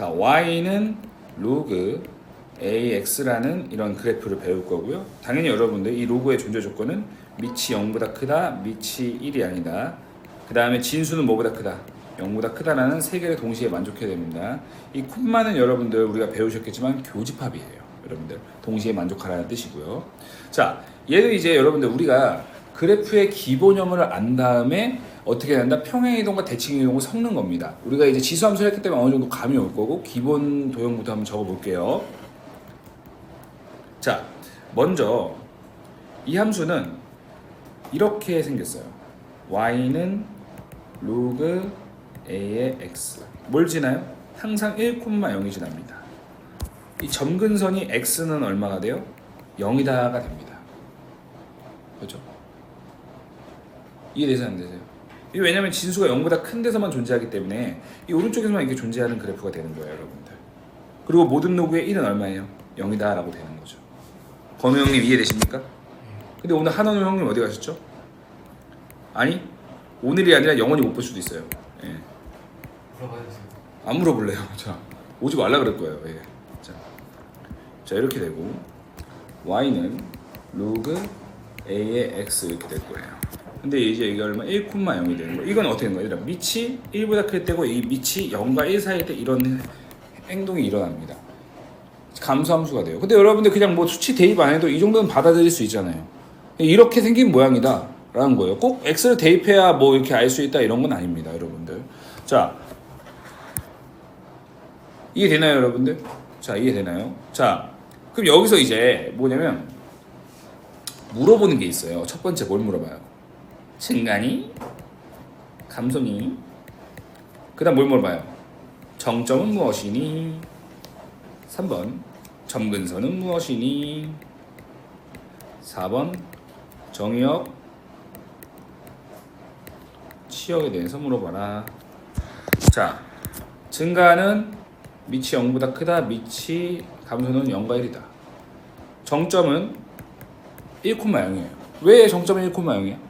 자, y는 로그 ax라는 이런 그래프를 배울 거고요. 당연히 여러분들 이 로그의 존재 조건은 밑이 0보다 크다, 밑이 1이 아니다. 그 다음에 진수는 뭐보다 크다? 0보다 크다라는 세 개를 동시에 만족해야 됩니다. 이 콤마는 여러분들 우리가 배우셨겠지만 교집합이에요. 여러분들 동시에 만족하라는 뜻이고요. 자, 얘는 이제 여러분들 우리가 그래프의 기본형을 안 다음에 어떻게 된다? 평행이동과 대칭이동을 섞는 겁니다. 우리가 이제 지수함수를 했기 때문에 어느 정도 감이 올 거고 기본 도형부터 한번 적어볼게요. 자, 먼저 이 함수는 이렇게 생겼어요. y는 로그 a의 x. 뭘 지나요? 항상 1,0이 지납니다. 이 점근선이 x는 얼마가 돼요? 0이다가 됩니다. 그렇죠? 이해되세요 안 되세요? 이게 왜냐면 진수가 0보다 큰 데서만 존재하기 때문에 이 오른쪽에서만 이렇게 존재하는 그래프가 되는 거예요, 여러분들. 그리고 모든 로그의 1은 얼마예요? 0이다 라고 되는 거죠. 건우 형님 이해되십니까? 근데 오늘 한원우 형님 어디 가셨죠? 아니 오늘이 아니라 영원히 못 볼 수도 있어요. 예. 물어봐야 되세요. 안 물어볼래요. 자 오지 말라 그럴 거예요. 예. 자, 자 이렇게 되고 y는 로그 a의 x 이렇게 될 거예요. 근데 이제 이게 얼마 1,0이 되는 거예요. 이건 어떻게 되는 거예요? 얘들아? 밑이 1보다 클 때고 이 밑이 0과 1 사이일 때 이런 행동이 일어납니다. 감소함수가 돼요. 근데 여러분들 그냥 뭐 수치 대입 안 해도 이 정도는 받아들일 수 있잖아요. 이렇게 생긴 모양이다. 라는 거예요. 꼭 x를 대입해야 뭐 이렇게 알 수 있다 이런 건 아닙니다, 여러분들. 자, 이해되나요, 여러분들? 자, 이해되나요? 자, 그럼 여기서 이제 뭐냐면 물어보는 게 있어요. 첫 번째 뭘 물어봐요? 증가니? 감소니? 그다음 뭘 물어봐요? 정점은 무엇이니? 3번 점근선은 무엇이니? 4번 정의역 치역에 대해서 물어봐라. 자, 증가는 밑이 0보다 크다. 밑이 감소는 0과 1이다. 정점은 1,0이에요. 왜 정점은 1,0이야?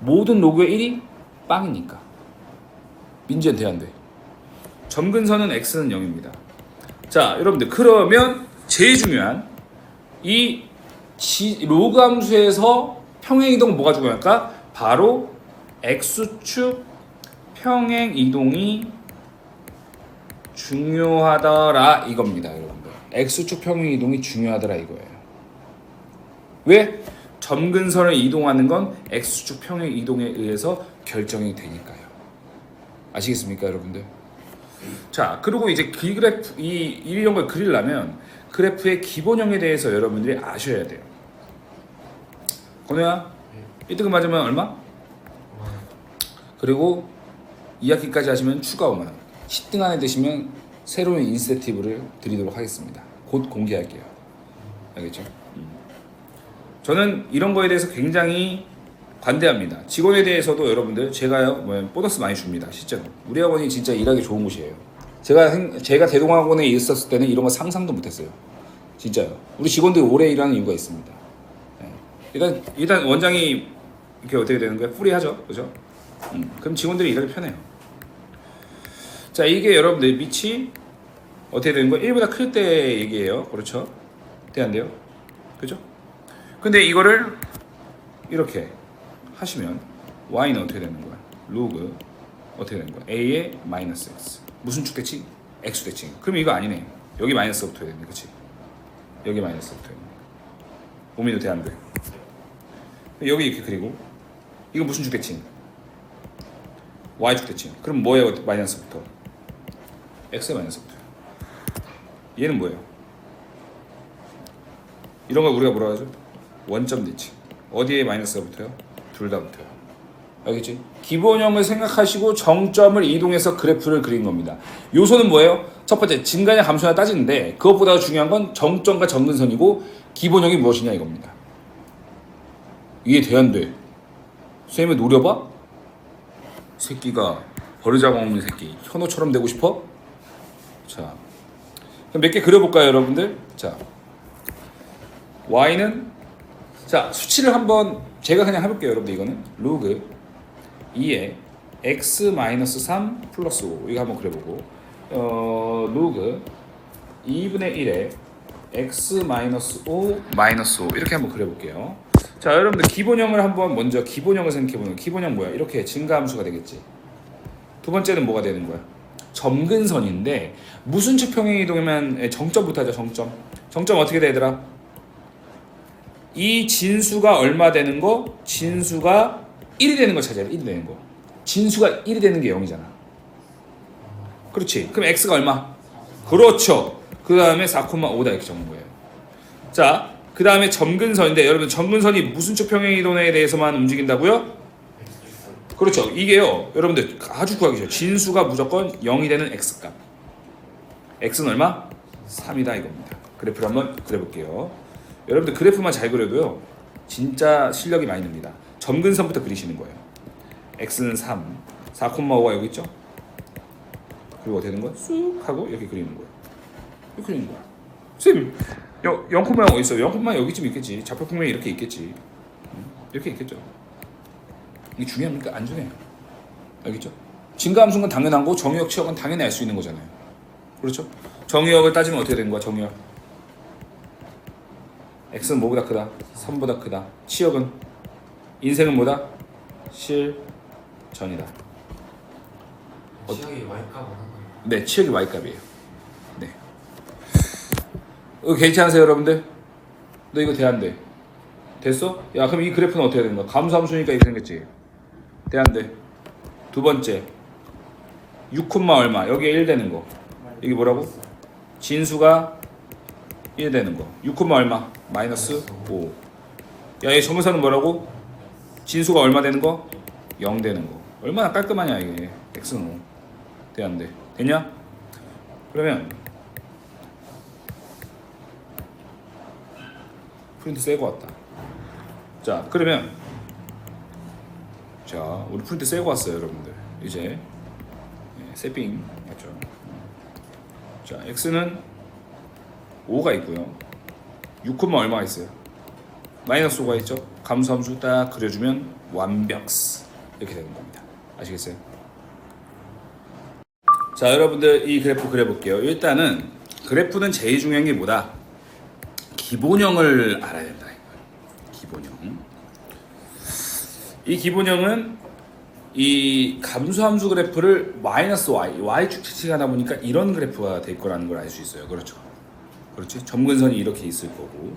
모든 로그의 1이 빵이니까. 민지한 대안돼. 점근선은 x는 0입니다. 자, 여러분들 그러면 제일 중요한 이 지, 로그 함수에서 평행 이동 뭐가 중요할까? 바로 x축 평행 이동이 중요하더라 이겁니다, 여러분들. x축 평행 이동이 중요하더라 이거예요. 왜? 점근선을 이동하는 건 x축 평행 이동에 의해서 결정이 되니까요. 아시겠습니까, 여러분들? 자, 그리고 이제 그 그래프 이 이런 걸 그리려면 그래프의 기본형에 대해서 여러분들이 아셔야 돼요. 건우야, 1등급 맞으면 얼마? 그리고 2학기까지 하시면 추가 5만 원. 10등 안에 드시면 새로운 인센티브를 드리도록 하겠습니다. 곧 공개할게요. 알겠죠? 음. 저는 이런 거에 대해서 굉장히 관대합니다. 직원에 대해서도 여러분들 제가요 뭐 보너스 많이 줍니다. 실제로 우리 학원이 진짜 일하기 좋은 곳이에요. 제가 행- 제가 대동학원에 있었을 때는 이런 거 상상도 못했어요. 진짜요. 우리 직원들이 오래 일하는 이유가 있습니다. 예. 일단 일단 원장이 이렇게 어떻게 되는 거예요? 풀이하죠, 그죠? 음, 그럼 직원들이 일하기 편해요. 자 이게 여러분들 밑이 어떻게 되는 거예요? 1보다 클 때 얘기예요. 그렇죠? 돼안 돼요? 그죠? 근데 이거를 이렇게 하시면 y는 어떻게 되는 거야? 로그 어떻게 되는 거야? a의 마이너스 x 무슨 축 대칭? x 대칭 그럼 이거 아니네 여기 마이너스가 붙어야 되네 그치? 여기 마이너스가 붙어야 되네 고민도 돼? 여기 이렇게 그리고 이거 무슨 축 대칭? y축 대칭 그럼 뭐예요 마이너스 붙어? x 마이너스 붙어요 얘는 뭐예요? 이런 걸 우리가 뭐라 하죠? 원점 대칭 어디에 마이너스가 붙어요? 둘 다 붙어요. 알겠지? 기본형을 생각하시고 정점을 이동해서 그래프를 그린 겁니다. 요소는 뭐예요? 첫 번째 증가냐 감소냐 따지는데 그것보다 중요한 건 정점과 점근선이고 기본형이 무엇이냐 이겁니다. 이해 돼안 돼? 선생님을 노려봐? 새끼가 버르장 없는 새끼 현호처럼 되고 싶어? 자, 몇 개 그려볼까요, 여러분들? 자, y는 자 수치를 한번 제가 그냥 해볼게요 여러분들 이거는 로그 2에 x 마이너스 3 플러스 5 이거 한번 그려보고 어, 로그 2분의 1에 x 마이너스 5 마이너스 5 이렇게 한번 그려볼게요. 자 여러분들 기본형을 한번 먼저 기본형을 생각해보면 기본형 뭐야? 이렇게 증가함수가 되겠지. 두 번째는 뭐가 되는 거야? 점근선인데 무슨 측 평행 이동이면 정점부터 하자 정점. 정점 어떻게 돼 얘들아? 이 진수가 얼마 되는 거? 진수가 1이 되는 거 찾아야 돼. 1이 되는 거. 진수가 1이 되는 게 0이잖아. 그렇지. 그럼 x가 얼마? 그렇죠. 그 다음에 4,5다 이렇게 적는 거예요. 자, 그 다음에 점근선인데 여러분 점근선이 무슨 쪽 평행 이동에 대해서만 움직인다고요? 그렇죠. 이게요. 여러분들 아주 구하기 쉬워요. 진수가 무조건 0이 되는 x값. x는 얼마? 3이다 이겁니다. 그래프를 한번 그려볼게요. 여러분들 그래프만 잘 그려도요. 진짜 실력이 많이 납니다. 점근선부터 그리시는 거예요. x는 3, 4,5가 여기 있죠? 그리고 어떻게 되는 거야? 쑥 하고 이렇게 그리는 거예요. 이렇게 그리는 거야. 쌤, 0,0 어디 있어요? 0,0 여기쯤 있겠지. 좌표 평면이 이렇게 있겠지. 음, 이렇게 있겠죠. 이게 중요합니까? 안 중요해요. 알겠죠? 증가함수는 당연한 거, 정의역, 치역은 당연히 알 수 있는 거잖아요. 그렇죠? 정의역을 따지면 어떻게 되는 거야? 정의역. X는 뭐보다 크다? 3보다 크다. 치역은 인생은 뭐다? 실전이다. 어- 시각이 Y값 원하는 거예요. 네, 치역이 y값이에요. 네. 어, 괜찮으세요, 여러분들? 너 이거 돼 안 돼? 됐어? 야, 그럼 이 그래프는 어떻게 되는 거야? 감수함수니까 이렇게 생겼지. 돼 안 돼? 두 번째, 6, 얼마? 여기에 1 되는 거. 이게 뭐라고? 진수가 1 되는 거. 6, 얼마? 마이너스 5. 야, 이 정문사는 뭐라고? 진수가 얼마 되는 거? 0 되는 거. 얼마나 깔끔하냐 이게. x는 5. 돼, 안 돼? 됐냐? 그러면 프린트 새거 왔다. 자, 그러면 자, 우리 프린트 새거 왔어요, 여러분들. 이제 예, 세핑 맞죠? 자, x는 5가 있고요. 6, 얼마가 있어요? 마이너스 5가 있죠? 감수함수 딱 그려주면 완벽스 이렇게 되는 겁니다. 아시겠어요? 자 여러분들 이 그래프 그려볼게요 일단은 그래프는 제일 중요한 게 뭐다 기본형을 알아야 된다. 기본형 이 기본형은 이 감수함수 그래프를 마이너스 y y축 채팅하다 보니까 이런 그래프가 될 거라는 걸 알 수 있어요 그렇죠 그렇지 점근선이 이렇게 있을 거고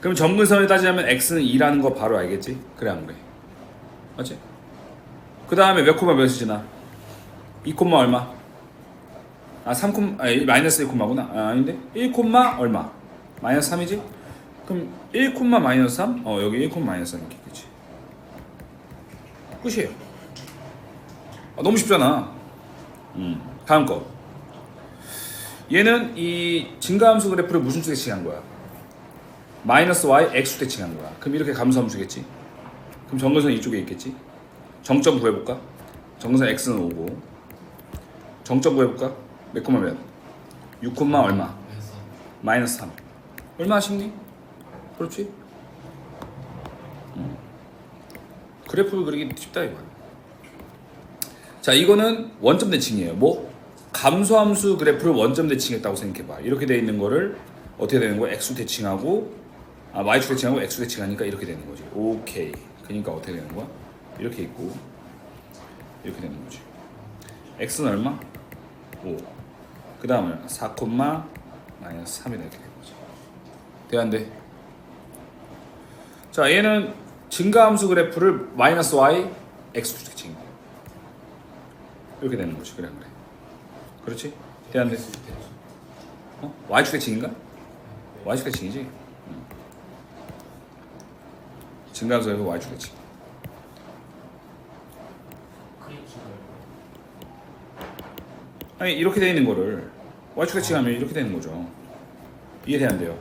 그럼 점근선을 따지자면 x는 2라는 거 바로 알겠지 그래 안 그래 맞지 그 다음에 몇 코마 몇이 지나 2 콤마 얼마? 아, 3 콤, 아, 일- 마이너스 1 콤마구나. 아, 아닌데? 1 콤마 얼마? 마이너스 3이지? 그럼 1 콤마 마이너스 3? 어, 여기 1 콤마 마이너스 3 이렇게 있겠지. 끝이에요. 아, 너무 쉽잖아. 음, 다음 거. 얘는 이 증가함수 그래프를 무슨 수 대 칭한 거야? 마이너스 y x수 대 칭한 거야. 그럼 이렇게 감수함수겠지? 그럼 정근선 이쪽에 있겠지? 정점 구해볼까? 정근선 x는 5고 정점 구해볼까? 몇 콤마 몇? 6 콤마 얼마? 마이너스 3 얼마 쉽니? 그렇지? 음. 그래프를 그리기 쉽다 이거야 자 이거는 원점 대칭이에요 뭐? 감소함수 그래프를 원점 대칭했다고 생각해봐 이렇게 돼 있는 거를 어떻게 되는 거야? x수 대칭하고 아 y축 대칭하고 x수 대칭하니까 이렇게 되는 거지 오케이 그러니까 어떻게 되는 거야? 이렇게 있고 이렇게 되는 거지 x는 얼마? 5. 그 다음에 4 콤마 마이너스 3이다 이렇게 되는 거지. 돼, 안 돼? 자, 얘는 증가함수 그래프를 마이너스 y, x 특징. 이렇게 되는 거지. 그래, 그래. 그렇지? 돼, 안 돼? 어? y축 대칭인가? y축 대칭이지? 응. 증가함수 그래프 y축 대칭. 아니 이렇게 돼 있는 거를 y축 대칭 하면 이렇게 되는 거죠. 이해 돼안 돼요?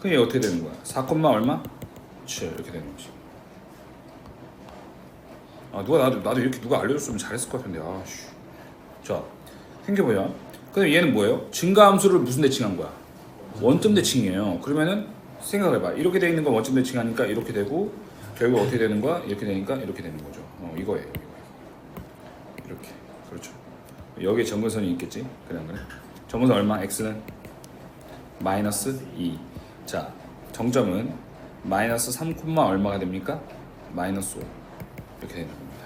그게 어떻게 되는 거야? 4 얼마? 7 이렇게 되는 거지. 아 누가 나도 나도 이렇게 누가 알려줬으면 잘했을 것 같은데 아씨. 자 생겨보자. 그럼 얘는 뭐예요? 증가함수를 무슨 대칭한 거야? 원점 대칭이에요. 그러면은 생각해봐. 이렇게 돼 있는 건 원점 대칭하니까 이렇게 되고 결국 어떻게 되는 거야? 이렇게 되니까 이렇게 되는 거죠. 어 이거예요. 이거. 이렇게 그렇죠. 여기에 점근선이 있겠지? 그래 안 그래? 점근선 얼마? x는 마이너스 2. 자, 정점은 마이너스 3 콤마 얼마가 됩니까? 마이너스 5. 이렇게 되는 겁니다.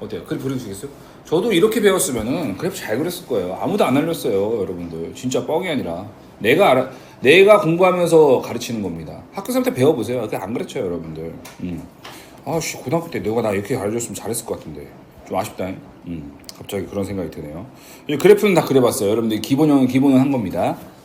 어때요? 그래프 그려주시겠어요? 저도 이렇게 배웠으면은 그래프 잘 그렸을 거예요. 아무도 안 알렸어요, 여러분들. 진짜 뻥이 아니라 내가 알아, 내가 공부하면서 가르치는 겁니다. 학교 쌤때 배워보세요. 그게 안 그랬죠, 여러분들. 음. 아씨 고등학교 때 너가 나 이렇게 가르쳤으면 잘했을 것 같은데 좀 아쉽다. 음. 갑자기 그런 생각이 드네요. 이 그래프는 다 그려봤어요. 여러분들 기본형은 기본은 한 겁니다. 자,